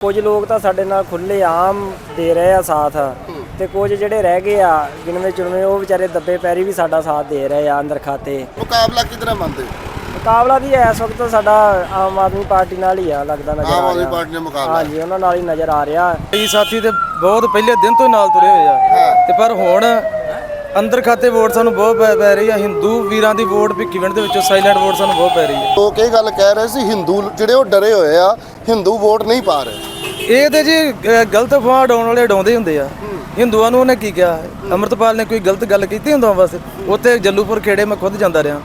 ਕੁਝ ਲੋਕ ਤਾਂ ਸਾਡੇ ਨਾਲ ਖੁੱਲੇ ਆਮ ਦੇ ਰਹੇ ਆ ਸਾਥ ਤੇ ਕੁਝ ਜਿਹੜੇ ਰਹਿ ਗਏ ਆ ਗਿਣਵੇਂ ਚੁਣਵੇਂ ਉਹ ਵਿਚਾਰੇ ਦੱਬੇ ਪੈਰੀ ਵੀ ਸਾਡਾ ਸਾਥ ਦੇ ਰਹੇ ਆ ਅੰਦਰ ਖਾਤੇ। ਮੁਕਾਬਲਾ ਕਿਧਰ ਮੰਨਦੇ? ਮੁਕਾਬਲਾ ਵੀ ਇਸ ਵਕਤ ਸਾਡਾ ਆਮ ਆਦਮੀ ਪਾਰਟੀ ਨਾਲ ਹੀ ਆ ਲੱਗਦਾ ਨਜ਼ਰ ਆਮ ਆ ਆਦਮੀ ਰਿਹਾ। ਪਾਰਟੀ ਨੇ ਮੁਕਾਬਲਾ। ਹਾਂਜੀ ਉਹਨਾਂ ਨਾਲ ਹੀ ਨਜ਼ਰ ਆ ਰਿਹਾ। ਕਈ ਸਾਥੀ ਤੇ ਬਹੁਤ ਪਹਿਲੇ ਦਿਨ ਤੋਂ ਨਾਲ ਤੁਰੇ ਹੋਏ ਆ। ਤੇ ਪਰ ਹੁਣ ਅੰਦਰ ਖਾਤੇ ਵੋਟ ਸਾਨੂੰ ਬਹੁਤ ਪੈ- ਪੈ ਰਹੀ ਆ। ਹਿੰਦੂ ਵੀਰਾਂ ਦੀ ਵੋਟ ਭਿੱਖੀਵਿੰਡ ਦੇ ਵਿੱਚੋਂ ਸਾਇਲੈਂਟ ਵੋਟ ਸਾਨੂੰ ਬਹੁਤ ਪੈ ਰਹੀ ਹੈ ਲੋਕ ਇਹ ਗੱਲ ਕਹਿ ਰਹੇ ਸੀ ਹਿੰਦੂ ਜਿਹੜੇ ਉਹ ਡਰੇ ਹੋਏ ਆ ਹਿੰਦੂ ਵੋਟ ਨਹੀਂ ਪਾ ਰਹੇ। ਇਹ ਤੇ ਜੀ ਗਲਤ ਅਫਵਾਹ ਉਡਾਉਣ ਵਾਲੇ ਉਡਾਉਂਦੇ ਹੁੰਦੇ ਆ। ਹਿੰਦੂਆਂ ਨੂੰ ਉਹਨੇ ਕੀ ਕਿਹਾ? ਅੰਮ੍ਰਿਤਪਾਲ ਨੇ ਕੋਈ ਗਲਤ ਗੱਲ ਕੀਤੀ ਹਿੰਦੂਆਂ ਵਾਸਤੇ ਉੱਥੇ ਜੱਲੂਪੁਰ ਖੇੜੇ ਮੈਂ ਖੁਦ ਜਾਂਦਾ ਰਿਹਾ।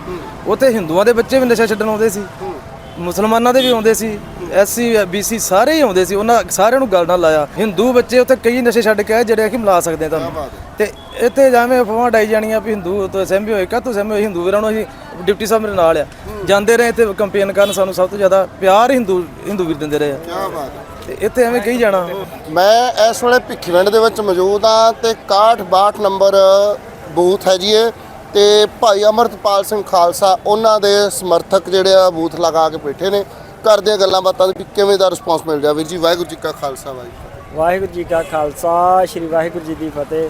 ਉੱਥੇ ਹਿੰਦੂਆਂ ਦੇ ਬੱਚੇ ਵੀ ਨਸ਼ਾ ਛੱਡਣ ਆਉਂਦੇ ਸੀ। ਮੁਸਲਮਾਨਾਂ ਦੇ ਵੀ ਆਉਂਦੇ ਸੀ। ਐਸਸੀ ਬੀਸੀ ਸਾਰੇ ਹੀ ਆਉਂਦੇ ਸੀ। ਉਹਨਾਂ ਸਾਰਿਆਂ ਨੂੰ ਗੱਲ ਨਾਲ ਲਾਇਆ। ਹਿੰਦੂ ਬੱਚੇ ਉੱਥੇ ਕਈ ਨਸ਼ੇ ਛੱਡ ਕੇ ਆਏ ਜਿਹੜੇ ਕਿ ਮਿਲਾ ਸਕਦੇ ਆ ਤੁਹਾਨੂੰ। ਤੇ ਇੱਥੇ ਜਾਵੇਂ ਅਫਵਾਹ ਡਾਈ ਜਾਣੀਆਂ ਵੀ ਹਿੰਦੂ ਤੋਂ ਸਹਿਮੇ ਹੋਏ ਕਾ ਤੋਂ ਸਹਿਮੇ ਹੋਏ? ਹਿੰਦੂ ਵੀਰਾਂ ਨੂੰ ਅਸੀਂ ਡਿਪਟੀ ਸਾਹਿਬ ਮੇਰੇ ਨਾਲ ਆ। ਜਾਂਦੇ ਰਹੇ ਇੱਥੇ ਕੰਪੇਨ ਕਰਨ ਸਾਨੂੰ ਸਭ ਤੋਂ ਜ਼ਿਆਦਾ ਪਿਆਰ ਹਿੰਦੂ ਹਿੰਦੂ ਵੀਰ ਦਿੰਦੇ ਰਹੇ ਆ। ਕੀ ਬਾਤ ਹੈ। ਤੇ ਇੱਥੇ ਐਵੇਂ ਕਹੀ ਜਾਣਾ। ਮੈਂ ਇਸ ਵੇਲੇ ਭਿੱਖੀਵਿੰਡ ਦੇ ਵਿੱਚ ਮੌਜੂਦ ਹਾਂ ਤੇ 61 62 ਨੰਬਰ ਬੂਥ ਹੈ ਜੀ ਇਹ ਤੇ ਭਾਈ ਅਮਰਤਪਾਲ ਸਿੰਘ ਖਾਲਸਾ ਉਹਨਾਂ ਦੇ ਸਮਰਥਕ ਜਿਹੜੇ ਆ ਬੂਥ ਲਗਾ ਕੇ ਬੈਠੇ ਨੇ। ਕਰਦੇ ਆ ਗੱਲਾਂ ਬਾਤਾਂ ਵੀ ਕਿਵੇਂ ਦਾ ਰਿਸਪੌਂਸ ਮਿਲ ਰਿਹਾ ਵੀਰ ਜੀ? ਵਾਹਿਗੁਰੂ ਜੀ ਕਾ ਖਾਲਸਾ ਵਾਹਿਗੁਰੂ ਵਾਹਿਗੁਰੂ ਜੀ ਕਾ ਖਾਲਸਾ ਸ੍ਰੀ ਵਾਹਿਗੁਰੂ ਜੀ ਦੀ ਫਤਿਹ।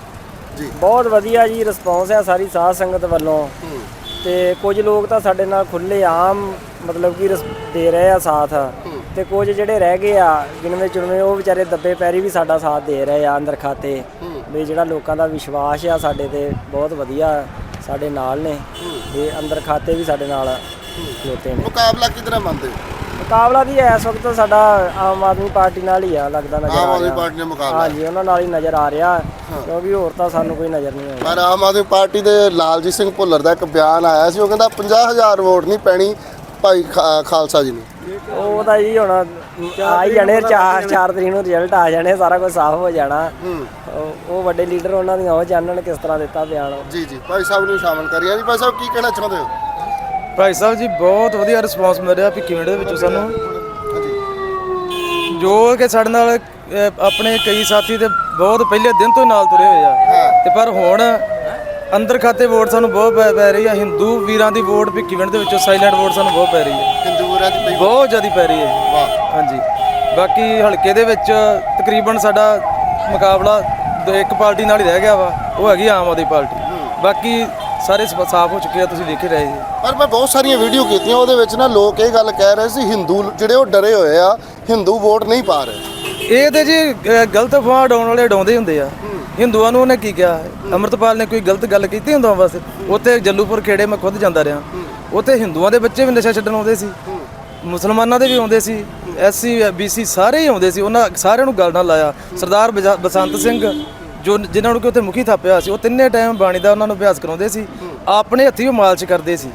ਜੀ। ਬਹੁਤ ਵਧੀਆ ਜੀ ਰਿਸਪੌਂਸ ਹੈ ਸਾਰੀ ਸਾਧ ਸੰਗਤ ਵੱਲੋਂ। ਤੇ ਕੁਝ ਲੋਕ ਤਾਂ ਸਾਡੇ ਨਾਲ ਖੁੱਲੇ ਆਮ ਮਤਲਬ ਕਿ ਰਿਸ- ਦੇ ਰਹੇ ਆ ਸਾਥ। ਤੇ ਕੁਝ ਜਿਹੜੇ ਰਹਿ ਗਏ ਆ ਗਿਣਵੇਂ ਚੁਣਵੇਂ ਉਹ ਵਿਚਾਰੇ ਦੱਬੇ ਪੈਰੀ ਵੀ ਸਾਡਾ ਸਾਥ ਦੇ ਰਹੇ ਆ ਅੰਦਰ ਖਾਤੇ। ਵੀ ਜਿਹੜਾ ਲੋਕਾਂ ਦਾ ਵਿਸ਼ਵਾਸ ਆ ਸਾਡੇ ਤੇ ਬਹੁਤ ਵਧੀਆ ਸਾਡੇ ਨਾਲ ਨੇ। ਤੇ ਅੰਦਰ ਖਾਤੇ ਵੀ ਸਾਡੇ ਨਾਲ ਖਲੋਤੇ ਨੇ। ਮੁਕਾਬਲਾ ਕਿਧਰ ਮੰਨਦੇ ਹੋ? ਮੁਕਾਬਲਾ ਵੀ ਇਸ ਵਕਤ ਸਾਡਾ ਆਮ ਆਦਮੀ ਪਾਰਟੀ ਨਾਲ ਹੀ ਆ ਲੱਗਦਾ ਨਜ਼ਰ ਆਮ ਆ ਆਦਮੀ ਰਿਹਾ। ਪਾਰਟੀ ਨੇ ਮੁਕਾਬਲਾ। ਹਾਂਜੀ ਉਹਨਾਂ ਨਾਲ ਹੀ ਨਜ਼ਰ ਆ ਰਿਹਾ। ਕਿਉਂਕਿ ਹੋਰ ਤਾਂ ਸਾਨੂੰ ਕੋਈ ਨਜ਼ਰ ਨਹੀਂ ਆਉਂਦਾ ਪਰ ਆਮ ਆਦਮੀ ਪਾਰਟੀ ਦੇ ਲਾਲਜੀਤ ਸਿੰਘ ਭੁੱਲਰ ਦਾ ਇੱਕ ਬਿਆਨ ਆਇਆ ਸੀ ਉਹ ਕਹਿੰਦਾ 50000 ਵੋਟ ਨਹੀਂ ਪੈਣੀ ਭਾਈ ਖਾ- ਖਾਲਸਾ ਜੀ ਨੂੰ। ਉਹ ਤਾਂ ਜੀ ਹੁਣ ਆ ਹੀ ਜਾਣੇ ਚਾਰ ਚਾਰ ਤਰੀਕ ਨੂੰ ਰਿਜ਼ਲਟ ਆ ਜਾਣੇ ਸਾਰਾ ਕੁਝ ਸਾਫ਼ ਹੋ ਜਾਣਾ। ਉਹ- ਉਹ ਵੱਡੇ ਲੀਡਰ ਉਹਨਾਂ ਦੀਆਂ ਉਹ ਜਾਣਨ ਕਿਸ ਤਰ੍ਹਾਂ ਦਿੱਤਾ ਬਿਆਨ। ਜੀ ਜੀ। ਭਾਈ ਸਾਹਿਬ ਨੂੰ ਸ਼ਾਮਲ ਕਰੀਏ। ਜੀ ਭਾਈ ਸਾਹਿਬ ਕੀ ਕਹਿਣਾ ਚਾਹੁੰਦੇ ਹੋ? ਭਾਈ ਸਾਹਿਬ ਜੀ ਬਹੁਤ ਵਧੀਆ ਰਿਸਪੌਂਸ ਮਿਲ ਰਿਹਾ ਭਿੱਖੀਵਿੰਡ ਦੇ ਵਿੱਚੋਂ ਸਾਨੂੰ। ਹਾਂਜੀ। ਜੋ ਕਿ ਸਾਡੇ ਨਾਲ ਆਪਣੇ ਕਈ ਸਾਥੀ ਤੇ ਬਹੁਤ ਪਹਿਲੇ ਦਿਨ ਤੋਂ ਹੀ ਨਾਲ ਤੁਰੇ ਹੋਏ ਆ। ਤੇ ਪਰ ਹੁਣ ਅੰਦਰ ਖਾਤੇ ਵੋਟ ਸਾਨੂੰ ਬਹੁਤ ਪੈ- ਪੈ ਰਹੀ ਆ ਹਿੰਦੂ ਵੀਰਾਂ ਦੀ ਵੋਟ ਭਿੱਖੀਵਿੰਡ ਦੇ ਵਿੱਚੋਂ ਸਾਇਲੈਂਟ ਵੋਟ ਸਾਨੂੰ ਬਹੁਤ ਪੈ ਰਹੀ ਹੈ। ਹਿੰਦੂ ਰਾਜ ਪਈ ਬਹੁਤ ਜ਼ਿਆਦਾ ਪੈ ਰਹੀ ਹੈ। ਜੀ। ਵਾਹ। ਹਾਂਜੀ। ਬਾਕੀ ਹਲਕੇ ਦੇ ਵਿੱਚ ਤਕਰੀਬਨ ਸਾਡਾ ਮੁਕਾਬਲਾ ਦੋ- ਇੱਕ ਪਾਰਟੀ ਨਾਲ ਹੀ ਰਹਿ ਗਿਆ ਵਾ। ਉਹ ਹੈਗੀ ਆਮ ਆਦਮੀ ਪਾਰਟੀ। ਬਾਕੀ ਸਾਰੇ ਸਾਫ਼ ਹੋ ਚੁੱਕੇ ਆ ਤੁਸੀਂ ਦੇਖ ਹੀ ਰਹੇ ਜੀ। ਪਰ ਮੈਂ ਬਹੁਤ ਸਾਰੀਆਂ ਵੀਡੀਓ ਕੀਤੀਆਂ ਉਹਦੇ ਵਿੱਚ ਨਾ ਲੋਕ ਇਹ ਗੱਲ ਕਹਿ ਰਹੇ ਸੀ ਹਿੰਦੂ ਜਿਹੜੇ ਉਹ ਡਰੇ ਹੋਏ ਆ ਹਿੰਦੂ ਵੋਟ ਨਹੀਂ ਪਾ ਰਹੇ। ਇਹ ਤੇ ਜੀ ਗਲਤ ਅਫਵਾਹ ਉਡਾਉਣ ਵਾਲੇ ਉਡਾਉਂਦੇ ਹੁੰਦੇ ਆ। ਹਿੰਦੂਆਂ ਨੂੰ ਉਹਨੇ ਕੀ ਕਿਹਾ? ਅੰਮ੍ਰਿਤਪਾਲ ਨੇ ਕੋਈ ਗਲਤ ਗੱਲ ਕੀਤੀ ਹਿੰਦੂਆਂ ਵਾਸਤੇ ਉੱਥੇ ਜੱਲੂਪੁਰ ਖੇੜੇ ਮੈਂ ਖੁਦ ਜਾਂਦਾ ਰਿਹਾ। ਉੱਥੇ ਹਿੰਦੂਆਂ ਦੇ ਬੱਚੇ ਵੀ ਨਸ਼ਾ ਛੱਡਣ ਆਉਂਦੇ ਸੀ। ਮੁਸਲਮਾਨਾਂ ਦੇ ਵੀ ਆਉਂਦੇ ਸੀ। ਐਸਸੀ ਬੀਸੀ ਸਾਰੇ ਹੀ ਆਉਂਦੇ ਸੀ। ਉਹਨਾਂ ਸਾਰਿਆਂ ਨੂੰ ਗੱਲ ਨਾਲ ਲਾਇਆ। ਸਰਦਾਰ ਬਸੰਤ ਸਿੰਘ ਜੋ ਜਿਨ੍ਹਾਂ ਨੂੰ ਕਿ ਉੱਥੇ ਮੁਖੀ ਥਾਪਿਆ ਸੀ ਉਹ ਤਿੰਨੇ ਟਾਈਮ ਬਾਣੀ ਦਾ ਉਹਨਾਂ ਨੂੰ ਅਭਿਆਸ ਕਰਾਉਂਦੇ ਸੀ। ਆਪਣੇ ਹੱਥੀਂ ਉਹ ਮਾਲਸ਼ ਕਰਦੇ ਸੀ।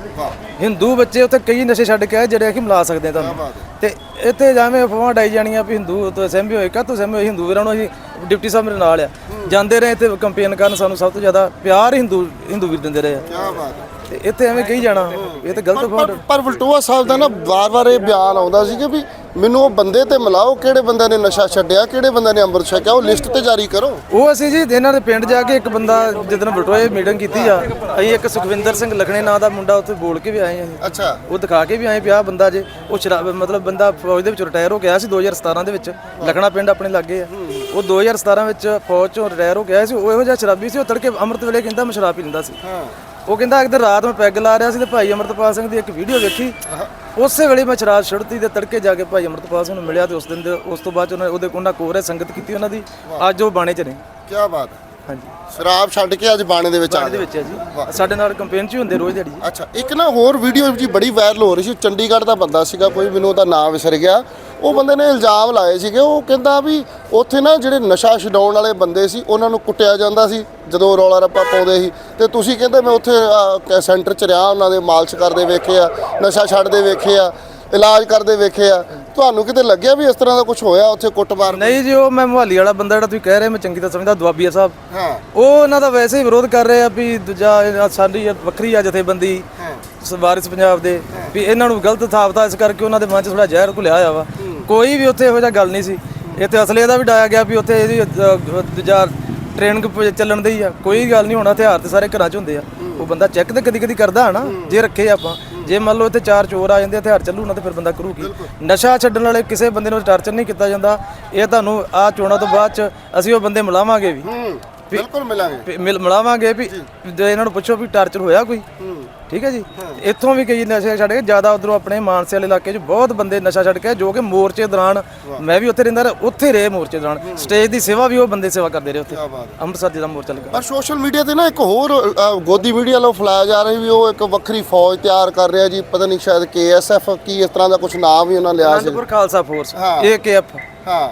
ਹਿੰਦੂ ਬੱਚੇ ਉੱਥੇ ਕਈ ਨਸ਼ੇ ਛੱਡ ਕੇ ਆਏ ਜਿਹੜੇ ਕਿ ਮਿਲਾ ਸਕਦੇ ਤੁਹਾਨੂੰ। ਤੇ ਇੱਥੇ ਜਾਵੇਂ ਅਫਵਾਹ ਡਾਈ ਜਾਣੀਆਂ ਵੀ ਹਿੰਦੂ ਤੋਂ ਸਹਿਮੇ ਹੋਏ ਕਾ ਤੋਂ ਸਹਿਮੇ ਹੋਏ? ਹਿੰਦੂ ਵੀਰਾਂ ਨੂੰ ਅਸੀਂ ਡਿਪਟੀ ਸਾਹਿਬ ਮੇਰੇ ਨਾਲ ਆ। ਜਾਂਦੇ ਰਹੇ ਇੱਥੇ ਕੰਪੇਨ ਕਰਨ ਸਾਨੂੰ ਸਭ ਤੋਂ ਜ਼ਿਆਦਾ ਪਿਆਰ ਹਿੰਦੂ ਹਿੰਦੂ ਵੀਰ ਦਿੰਦੇ ਰਹੇ ਆ। ਕੀ ਬਾਤ ਤੇ ਇੱਥੇ ਐਵੇਂ ਕਹੀ ਜਾਣਾ ਇਹ ਤਾਂ ਗਲਤ ਪਰ ਪਰ ਵਲਟੋਆ ਸਾਹਿਬ ਦਾ ਨਾ ਵਾਰ-ਵਾਰ ਇਹ ਬਿਆਨ ਆਉਂਦਾ ਸੀ ਕਿ ਵੀ ਮੈਨੂੰ ਉਹ ਬੰਦੇ ਤੇ ਮਿਲਾਓ ਕਿਹੜੇ ਬੰਦੇ ਨੇ ਨਸ਼ਾ ਛੱਡਿਆ ਕਿਹੜੇ ਬੰਦੇ ਨੇ ਅੰਮ੍ਰਿਤ ਛਕਿਆ ਉਹ ਲਿਸਟ ਤੇ ਜਾਰੀ ਕਰੋ। ਉਹ ਅਸੀਂ ਜੀ ਇਹਨਾਂ ਦੇ ਪਿੰਡ ਜਾ ਕੇ ਇੱਕ ਬੰਦਾ ਜਦੋਂ ਬਟੋਏ ਮੀਟਿੰਗ ਕੀਤੀ ਆ ਅਸੀਂ ਇੱਕ ਸੁਖਵਿੰਦਰ ਸਿੰਘ ਲਖਣੇ ਨਾਂ ਦਾ ਮੁੰਡਾ ਉੱਥੇ ਬੋਲ ਕੇ ਵੀ ਆਏ ਆ। ਅੱਛਾ। ਉਹ ਦਿਖਾ ਕੇ ਵੀ ਆਏ ਪਿਆ ਬੰਦਾ ਜੇ ਉਹ ਸ਼ਰਾਬ ਮਤਲਬ ਬੰਦਾ ਫੌਜ ਦੇ ਵਿੱਚ ਰਿਟਾਇਰ ਹੋ ਗਿਆ ਸੀ 2017 ਦੇ ਵਿੱਚ ਲਖਣਾ ਪਿੰਡ ਆਪਣੇ ਲੱਗੇ ਆ। ਉਹ 2017 ਵਿੱਚ ਫੌਜ ਚੋਂ ਰਿਟਾਇਰ ਹੋ ਗਿਆ ਸੀ ਉਹ ਇਹੋ ਜਿਹਾ ਸ਼ਰਾਬੀ ਸੀ ਉਹ ਤੜਕੇ ਅੰਮ੍ਰਿਤ ਵੇਲੇ ਕਹਿੰਦਾ ਮੈਂ ਸ਼ਰਾਬ ਪੀ ਲੈਂਦਾ ਸੀ। ਹਾਂ। ਉਹ ਕਹਿੰਦਾ ਇੱਕ ਦਿਨ ਰਾਤ ਨੂੰ ਪੈਗ ਲਾ ਰਿਹਾ ਸੀ ਤੇ ਭਾਈ ਅਮਰਤਪਾਲ ਸਿੰਘ ਦੀ ਇੱਕ ਵੀਡੀਓ ਵੇਖੀ ਉਸੇ ਵੇਲੇ ਮੈਂ ਸ਼ਰਾਬ ਛੁੱਟਤੀ ਤੇ ਤੜਕੇ ਜਾ ਕੇ ਭਾਈ ਅਮਰਤਪਾਲ ਸਿੰਘ ਨੂੰ ਮਿਲਿਆ ਤੇ ਉਸ ਦਿਨ ਦੇ ਉਸ ਤੋਂ ਬਾਅਦ 'ਚ ਉਹਨਾਂ ਉਹਦੇ ਉਹਨਾਂ ਕੋਰੇ ਸੰਗਤ ਕੀਤੀ ਉਹਨਾਂ ਦੀ। ਅੱਜ ਉਹ ਬਾਣੇ 'ਚ ਨੇ। ਕੀ ਬਾਤ ਹੈ। ਹਾਂਜੀ। ਸ਼ਰਾਬ ਛੱਡ ਕੇ ਅੱਜ ਬਾਣੇ ਦੇ ਵਿੱਚ ਆ ਗਏ। ਵਿੱਚ ਹੈ ਜੀ। ਸਾਡੇ ਨਾਲ ਕੰਪੇਨ 'ਚ ਹੀ ਹੁੰਦੇ ਰੋਜ਼ ਦਿਹਾੜੀ ਜੀ। ਅੱਛਾ ਇੱਕ ਨਾ ਹੋਰ ਵੀਡੀਓ ਜੀ ਬੜੀ ਵਾਇਰਲ ਹੋ ਰਹੀ ਸੀ ਚੰਡੀਗੜ੍ਹ ਦਾ ਬੰਦਾ ਸੀਗਾ ਕੋਈ ਮੈਨੂੰ ਉਹਦਾ ਨਾਮ ਵਿਸਰ ਗਿਆ। ਉਹ ਬੰਦੇ ਨੇ ਇਲਜ਼ਾਮ ਲਾਏ ਸੀਗੇ ਉਹ ਕਹਿੰਦਾ ਵੀ ਉੱਥੇ ਨਾ ਜਿਹੜੇ ਨਸ਼ਾ ਛਡਾਉਣ ਵਾਲੇ ਬੰਦੇ ਸੀ ਉਹਨਾਂ ਨੂੰ ਕੁੱਟਿਆ ਜਾਂਦਾ ਸੀ ਜਦੋਂ ਰੌਲਾ ਰੱਪਾ ਪਾਉਂਦੇ ਸੀ। ਤੇ ਤੁਸੀਂ ਕਹਿੰਦੇ ਮੈਂ ਉੱਥੇ ਸੈਂਟਰ 'ਚ ਰਿਹਾ ਉਹਨਾਂ ਦੇ ਮਾਲਸ਼ ਕਰਦੇ ਵੇਖੇ ਆ ਨਸ਼ਾ ਛੱਡਦੇ ਵੇਖੇ ਆ ਇਲਾਜ ਕਰਦੇ ਵੇਖੇ ਆ। ਤੁਹਾਨੂੰ ਕਿਤੇ ਲੱਗਿਆ ਵੀ ਇਸ ਤਰ੍ਹਾਂ ਦਾ ਕੁਝ ਹੋਇਆ ਉੱਥੇ ਕੁੱਟਮਾਰ ਨਹੀਂ ਜੀ ਉਹ ਮੈਂ ਮੁਹਾਲੀ ਵਾਲਾ ਬੰਦਾ ਜਿਹੜਾ ਤੁਸੀਂ ਕਹਿ ਰਹੇ ਮੈਂ ਚੰਗੀ ਤਰ੍ਹਾਂ ਸਮਝਦਾ ਦੁਆਬੀਆ ਸਾਹਿਬ। ਹਾਂ। ਉਹ ਇਹਨਾਂ ਦਾ ਵੈਸੇ ਹੀ ਵਿਰੋਧ ਕਰ ਰਹੇ ਆ ਵੀ ਦੂਜਾ ਇਹ ਸਾਡੀ ਵੱਖਰੀ ਆ ਜਥੇਬੰਦੀ ਵਾਰਿਸ ਪੰਜਾਬ ਦੇ ਵੀ ਇਹਨਾਂ ਨੂੰ ਗਲਤ ਥਾਪਤਾ ਇਸ ਕਰਕੇ ਉਹਨਾਂ ਦੇ ਮਨ 'ਚ ਥੋੜਾ ਜ਼ਹਿਰ ਘੁਲਿਆ ਹੋਇਆ ਵਾ। ਕੋਈ ਵੀ ਉੱਥੇ ਇਹੋ ਜਿਹਾ ਗੱਲ ਨਹੀਂ ਸੀ। ਇੱਥੇ ਅਸਲੇ ਦਾ ਵੀ ਡਾਇਆ ਗਿਆ ਵੀ ਉੱਥੇ ਇਹਦੀ ਦੂਜਾ ਟ੍ਰੇਨਿੰਗ ਚੱਲਣ ਦੀ ਆ। ਕੋਈ ਗੱਲ ਨਹੀਂ ਹੋਣਾ ਹਥਿਆਰ ਤੇ ਸਾਰੇ ਘਰਾਂ 'ਚ ਹੁੰਦੇ ਆ। ਉਹ ਬੰਦਾ ਚੈੱਕ ਤੇ ਕਦੀ ਕਦੀ ਕਰਦਾ ਹਨਾ ਜੇ ਰੱਖੇ ਆਪਾਂ। ਜੇ ਮੰਨ ਲਓ ਇੱਥੇ ਚਾਰ ਚੋਰ ਆ ਜਾਂਦੇ ਹਥਿਆਰ ਚੱਲੂ ਨਾ ਤੇ ਫਿਰ ਬੰਦਾ ਕਰੂ ਕੀ ਨਸ਼ਾ ਛੱਡਣ ਵਾਲੇ ਕਿਸੇ ਬੰਦੇ ਨੂੰ ਟਾਰਚਰ ਨਹੀਂ ਕੀਤਾ ਜਾਂਦਾ। ਇਹ ਤੁਹਾਨੂੰ ਆ ਚੋਣਾਂ ਤੋਂ ਬਾਅਦ ਚ ਅਸੀਂ ਉਹ ਬੰਦੇ ਮਿਲਾਵਾਂਗੇ ਵੀ। ਬਿਲਕੁਲ ਮਿਲਾਂਗੇ। ਮਿਲਾਵਾਂਗੇ ਵੀ ਜੇ। ਇਹਨਾਂ ਨੂੰ ਪੁੱਛੋ ਵੀ ਟਾਰਚਰ ਹੋਇਆ ਕੋਈ? ਠੀਕ ਹੈ ਜੀ? ਇੱਥੋਂ ਵੀ ਕਈ ਨਸ਼ੇ ਛੱਡ ਕੇ ਜ਼ਿਆਦਾ ਉਧਰੋਂ ਆਪਣੇ ਮਾਨਸੇ ਵਾਲੇ ਇਲਾਕੇ 'ਚ ਬਹੁਤ ਬੰਦੇ ਨਸ਼ਾ ਛੱਡ ਕੇ ਜੋ ਕਿ ਮੋਰਚੇ ਦੌਰਾਨ ਮੈਂ ਵੀ ਉੱਥੇ ਰਹਿੰਦਾ ਰਿਹਾ, ਉੱਥੇ ਰਹੇ ਮੋਰਚੇ ਦੌਰਾਨ। ਸਟੇਜ ਦੀ ਸੇਵਾ ਵੀ ਉਹ ਬੰਦੇ ਸੇਵਾ ਕਰਦੇ ਰਹੇ ਉੱਥੇ। ਅੰਮ੍ਰਿਤਸਰ ਜਿਹੜਾ ਮੋਰਚਾ ਲੱਗਾ। ਪਰ ਸੋਸ਼ਲ ਮੀਡੀਆ ਤੇ ਨਾ ਇੱਕ ਹੋਰ ਗੋਦੀ ਮੀਡੀਆ ਵੱਲੋਂ ਫਲਾਇਆ ਜਾ ਰਿਹਾ ਵੀ ਉਹ ਇੱਕ ਵੱਖਰੀ ਫੌਜ ਤਿਆਰ ਕਰ ਰਿਹਾ ਜੀ ਪਤਾ ਨਹੀਂ ਸ਼ਾਇਦ ਕੇਐਸਐਫ ਕੀ ਇਸ ਤਰ੍ਹਾਂ ਦਾ ਕੁਝ ਨਾਮ ਵੀ ਉਹਨਾਂ ਲਿਆ ਸੀ। ਆਨੰਦਪੁਰ ਖਾਲਸਾ ਫੋਰਸ। ਏਕੇਐਫ।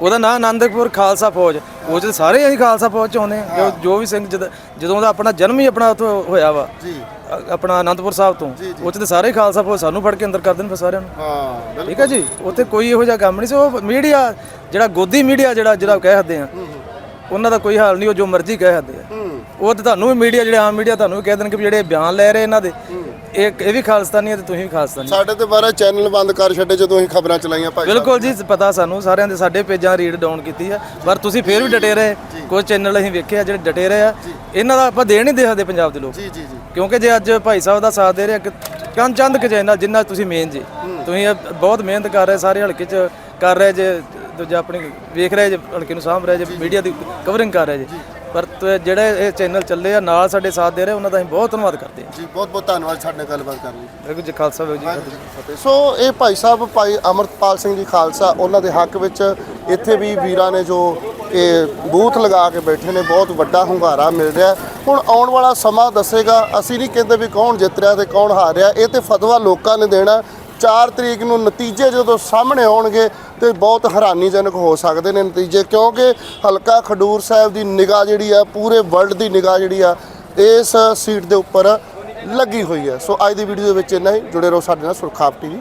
ਉਹਦਾ ਨਾਂ ਆਨੰਦਪੁਰ ਖਾਲਸਾ ਫੌਜ। ਉਹ ਚ ਸਾਰੇ ਅਸੀਂ ਖਾਲਸਾ ਫੌਜ ਚ ਆਉਂਦੇ ਜੋ ਜੋ ਵੀ ਸਿੰਘ ਜਦ- ਜਦੋਂ ਦਾ ਆਪਣਾ ਜਨਮ ਹੀ ਆਪਣਾ ਉੱਥੋਂ ਹੋਇਆ ਵਾ। ਜੀ। ਅ- ਆਪਣਾ ਆਨੰਦਪੁਰ ਸਾਹਿਬ ਤੋਂ। ਉਹ ਚ ਤੇ ਸਾਰੇ ਖਾਲਸਾ ਫੌਜ ਸਾਨੂੰ ਫੜ ਕੇ ਅੰਦਰ ਕਰ ਦੇਣ ਫਿਰ ਸਾਰਿਆਂ ਨੂੰ। ਹਾਂ ਬਿਲਕੁਲ। ਠੀਕ ਹੈ ਜੀ? ਉੱਥੇ ਕੋਈ ਇਹੋ ਜਿਹਾ ਕੰਮ ਨਹੀਂ ਸੀ। ਉਹ ਮੀਡੀਆ ਜਿਹੜਾ ਗੋਦੀ ਮੀਡੀਆ ਜਿਹੜਾ ਜਿਹੜਾ ਕਹਿ ਸਕਦੇ ਆ ਉਹਨਾਂ ਦਾ ਕੋਈ ਹਾਲ ਨਹੀਂ ਉਹ ਜੋ ਮਰਜ਼ੀ ਕਹਿ ਸਕਦੇ ਆ। ਉਹ ਤੇ ਤੁਹਾਨੂੰ ਵੀ ਮੀਡੀਆ ਜਿਹੜੇ ਆਮ ਮੀਡੀਆ ਤੁਹਾਨੂੰ ਵੀ ਕਹਿ ਦੇਣਗੇ ਵੀ ਜਿਹੜੇ ਬਿਆਨ ਲੈ ਰਹੇ ਇਹਨਾਂ ਦੇ। ਇਹ ਇਹ ਵੀ ਖਾਲਸਤਾਨੀ ਹੈ ਤੇ ਤੁਸੀਂ ਵੀ ਖਾਲਸਤਾਨੀ ਸਾਡੇ ਤੇ ਬਾਰੇ ਚੈਨਲ ਬੰਦ ਕਰ ਛੱਡੇ ਜਦੋਂ ਅਸੀਂ ਖਬਰਾਂ ਚਲਾਈਆਂ ਭਾਈ ਸਾਹਿਬ। ਬਿਲਕੁਲ ਜੀ ਪਤਾ ਸਾਨੂੰ ਸਾਰਿਆਂ ਦੇ ਸਾਡੇ ਪੇਜਾਂ ਰੀਡ ਡਾਊਨ ਕੀਤੀ ਆ। ਪਰ ਤੁਸੀਂ ਫੇਰ ਵੀ ਡਟੇ ਰਹੇ। ਕੁਝ ਚੈਨਲ ਅਸੀਂ ਵੇਖੇ ਆ ਜਿਹੜੇ ਡਟੇ ਰਹੇ ਆ ਇਹਨਾਂ ਦਾ ਆਪਾਂ ਦੇਣ ਨਹੀਂ ਦੇ ਸਕਦੇ ਪੰਜਾਬ ਦੇ ਲੋਕ। ਜੀ ਜੀ ਜੀ। ਕਿਉਂਕਿ ਜੇ ਅੱਜ ਭਾਈ ਸਾਹਿਬ ਦਾ ਸਾਥ ਦੇ ਰਿਹਾ ਕਿ ਚੰਦ ਚੰਦ ਕੁ ਚੈਨਲ ਜਿੰਨਾ ਤੁਸੀਂ ਮੇਨ ਜੀ। ਤੁਸੀਂ ਇਹ ਬਹੁਤ ਮਿਹਨਤ ਕਰ ਰਹੇ ਸਾਰੇ ਹਲਕੇ 'ਚ ਕਰ ਰਹੇ ਜੇ ਦੂਜਾ ਆਪਣੀ ਵੇਖ ਰਹੇ ਜੇ ਹਲਕੇ ਨੂੰ ਸਾਂਭ ਰਹੇ ਜੇ ਮੀਡੀਆ ਦੀ ਕਵਰਿੰਗ ਕਰ ਰਹੇ ਜੇ। ਪਰ ਤੁ- ਜਿਹੜੇ ਇਹ ਚੈਨਲ ਚੱਲੇ ਆ ਨਾਲ ਸਾਡੇ ਸਾਥ ਦੇ ਰਹੇ ਉਹਨਾਂ ਦਾ ਅਸੀਂ ਬਹੁਤ ਧੰਨਵਾਦ ਕਰਦੇ ਹਾਂ। ਜੀ ਬਹੁਤ ਬਹੁਤ ਧੰਨਵਾਦ ਸਾਡੇ ਨਾਲ ਗੱਲਬਾਤ ਕਰਨ ਲਈ। ਵਾਹਿਗੁਰੂ ਜੀ ਖਾਲਸਾ ਵਾਹਿਗੁਰੂ ਜੀ ਕੀ ਫਤਿਹ। ਸੋ ਇਹ ਭਾਈ ਸਾਹਿਬ ਭਾਈ ਅਮਰਤਪਾਲ ਸਿੰਘ ਜੀ ਖਾਲਸਾ ਉਹਨਾਂ ਦੇ ਹੱਕ ਵਿੱਚ ਇੱਥੇ ਵੀ ਵੀਰਾਂ ਨੇ ਜੋ ਇਹ ਬੂਥ ਲਗਾ ਕੇ ਬੈਠੇ ਨੇ ਬਹੁਤ ਵੱਡਾ ਹੁੰਗਾਰਾ ਮਿਲ ਰਿਹਾ ਹੈ। ਹੁਣ ਆਉਣ ਵਾਲਾ ਸਮਾਂ ਦੱਸੇਗਾ ਅਸੀਂ ਨਹੀਂ ਕਹਿੰਦੇ ਵੀ ਕੌਣ ਜਿੱਤ ਰਿਹਾ ਤੇ ਕੌਣ ਹਾਰ ਰਿਹਾ ਇਹ ਤੇ ਫਤਵਾ ਲੋਕਾਂ ਨੇ ਦੇਣਾ। 4 ਤਰੀਕ ਨੂੰ ਨਤੀਜੇ ਜਦੋਂ ਸਾਹਮਣੇ ਆਉਣਗੇ ਤੇ ਬਹੁਤ ਹੈਰਾਨੀਜਨਕ ਹੋ ਸਕਦੇ ਨੇ ਨਤੀਜੇ, ਕਿਉਂਕਿ ਹਲਕਾ ਖਡੂਰ ਸਾਹਿਬ ਦੀ ਨਿਗਾਹ ਜਿਹੜੀ ਆ, ਪੂਰੇ ਵਰਲਡ ਦੀ ਨਿਗਾਹ ਜਿਹੜੀ ਆ, ਇਸ ਸੀਟ ਦੇ ਉੱਪਰ ਲੱਗੀ ਹੋਈ ਹੈ। ਸੋ ਅੱਜ ਦੀ ਵੀਡੀਓ ਦੇ ਵਿੱਚ ਇੰਨਾ ਹੀ। ਜੁੜੇ ਰਹੋ ਸਾਡੇ ਨਾਲ ਸੁਰਖਾਪ ਟੀਵੀ।